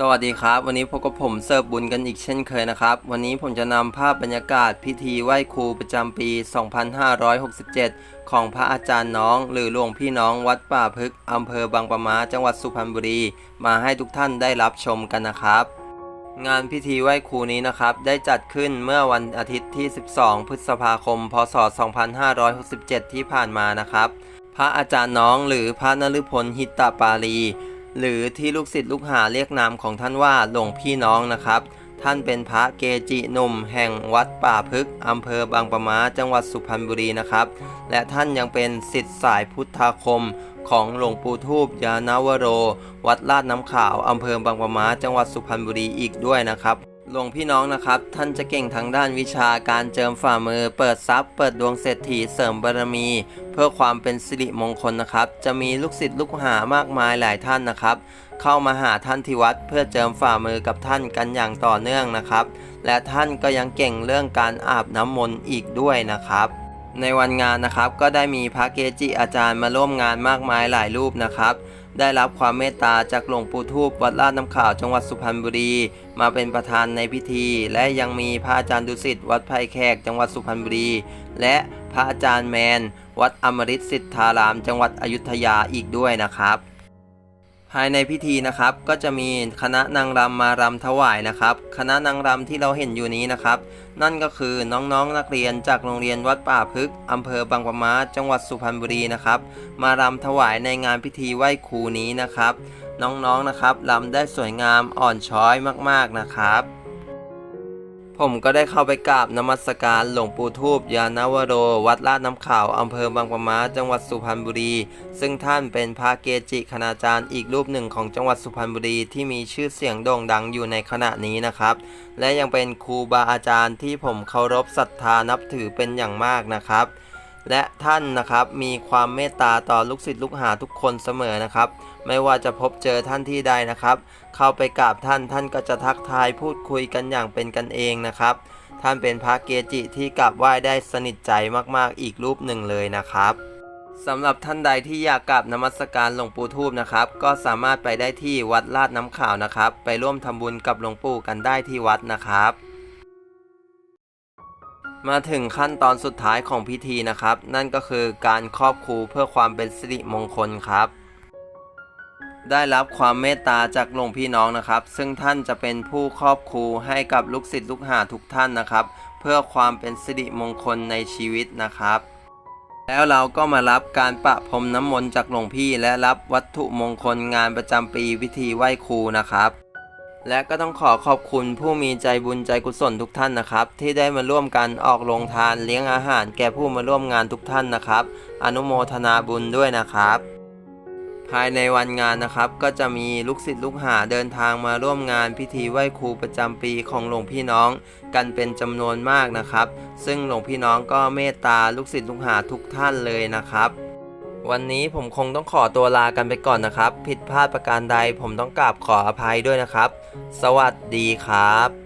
สวัสดีครับ วันนี้พบกับผมเสิร์ฟบุญกันอีกเช่นเคยนะครับ วันนี้ผมจะนำภาพบรรยากาศพิธีไหว้ครูประจำปี 2567 ของพระอาจารย์น้อง หรือหลวงพี่น้องวัดป่าพึกษ์อำเภอบางปะมาจังหวัดสุพรรณบุรี มาให้ทุกท่านได้รับชมกันนะครับ งานพิธีไหว้ครูนี้นะครับ ได้จัดขึ้นเมื่อวันอาทิตย์ที่ 12 พฤษภาคม พศ 2567 ที่ผ่านมานะครับ พระอาจารย์น้องหรือพระนฤพลหิตตปาลี หรือที่ลูกศิษย์ลูกหาเรียกนามของท่านว่าหลวงพี่น้องนะครับ ท่านเป็นพระเกจิหนุ่มแห่งวัดป่าพึกษ์อำเภอบางปะมาจังหวัดสุพรรณบุรีนะครับ และท่านยังเป็นศิษย์สายพุทธาคมของหลวงปู่ทูบยานาวโร วัดลาดน้ำขาวอำเภอบางปะมาจังหวัดสุพรรณบุรีอีกด้วยนะครับ หลวงพี่น้องนะครับ ท่านจะเก่งทางด้านวิชาการเจิมฝ่ามือ เปิดทรัพย์ เปิดดวงเศรษฐีเสริมบารมี เพื่อความเป็นสิริมงคลนะครับ จะมีลูกศิษย์ลูกหามากมายหลายท่านนะครับ เข้ามาหาท่านที่วัดเพื่อเจิมฝ่ามือกับท่านกันอย่างต่อเนื่องนะครับ และท่านก็ยังเก่งเรื่องการอาบน้ำมนต์อีกด้วยนะครับในวันงานนะครับก็ได้มีพระเกจิอาจารย์มาร่วมงานมากมายหลายรูปนะครับ ได้รับความเมตตาจากหลวงปู่ทูบวัดลาดน้ำขาวจังหวัดสุพรรณบุรี มาเป็นประธานในพิธี และยังมีพระอาจารย์ดุสิตวัดไผ่แขกจังหวัดสุพรรณบุรี และพระอาจารย์แมน วัดอมฤตสิทธาราม จังหวัดอยุธยาอีกด้วยนะครับายในพิธีนะครับ ก็จะมีคณะนางรำมารำถวายนะครับ คณะนางรำที่เราเห็นอยู่นี้นะครับ นั่นก็คือน้องๆนนักเรียนจากโรงเรียนวัดป่าพึกษ์อำเภอบางปะมาจังหวัดสุพรรณบุรีนะครับ มารำถวายในงานพิธีไหว้ครูนี้นะครับ น้องๆนะครับรำได้สวยงามอ่อนช้อยมากๆนะครับ ผมก็ได้เข้าไปกราบนมัสการหลวงปู่ทูบยานาวโร วัดลาดน้ำขาวอำเภอบางปะมาจังหวัดสุพรรณบุรี ซึ่งท่านเป็นพระเกจิคณาจารย์อีกรูปหนึ่งของจังหวัดสุพรรณบุรีที่มีชื่อเสียงโด่งดังอยู่ในขณะนี้นะครับ และยังเป็นครูบาอาจารย์ที่ผมเคารพศรัทธานับถือเป็นอย่างมากนะครับ และท่านนะครับมีความเมตตาต่อลูกศิษย์ลูกหาทุกคนเสมอนะครับ ไม่ว่าจะพบเจอท่านที่ใดนะครับ เข้าไปกราบท่านท่านก็จะทักทายพูดคุยกันอย่างเป็นกันเองนะครับ ท่านเป็นพระเกจิที่กราบไหว้ได้สนิทใจมากๆอีกรูปหนึ่งเลยนะครับสำหรับท่านใดที่อยากกราบนมัสการหลวงปู่ทูบนะครับ ก็สามารถไปได้ที่วัดลาดน้ำขาวนะครับ ไปร่วมทำบุญกับหลวงปู่กันได้ที่วัดนะครับ มาถึงขั้นตอนสุดท้ายของพิธีนะครับ นั่นก็คือการครอบครูเพื่อความเป็นสิริมงคลครับ ได้รับความเมตตาจากหลวงพี่น้องนะครับ ซึ่งท่านจะเป็นผู้ครอบครูให้กับลูกศิษย์ลูกหาทุกท่านนะครับ เพื่อความเป็นสิริมงคลในชีวิตนะครับ แล้วเราก็มารับการประพรมน้ำมนต์จากหลวงพี่ และรับวัตถุมงคลงานประจำปีพิธีไหว้ครูนะครับ และก็ต้องขอขอบคุณผู้มีใจบุญใจกุศลทุกท่านนะครับ ที่ได้มาร่วมกันออกโรงทานเลี้ยงอาหาร แก่ผู้มาร่วมงานทุกท่านนะครับ อนุโมทนาบุญด้วยนะครับ ภายในวันงานนะครับ ก็จะมีลูกศิษย์ลูกหาเดินทางมาร่วมงานพิธีไหว้ครูประจำปีของหลวงพี่น้อง กันเป็นจำนวนมากนะครับ ซึ่งหลวงพี่น้องก็เมตตาลูกศิษย์ลูกหาทุกท่านเลยนะครับ วันนี้ผมคงต้องขอตัวลากันไปก่อนนะครับ ผิดพลาดประการใดผมต้องกราบขออภัยด้วยนะครับ สวัสดีครับ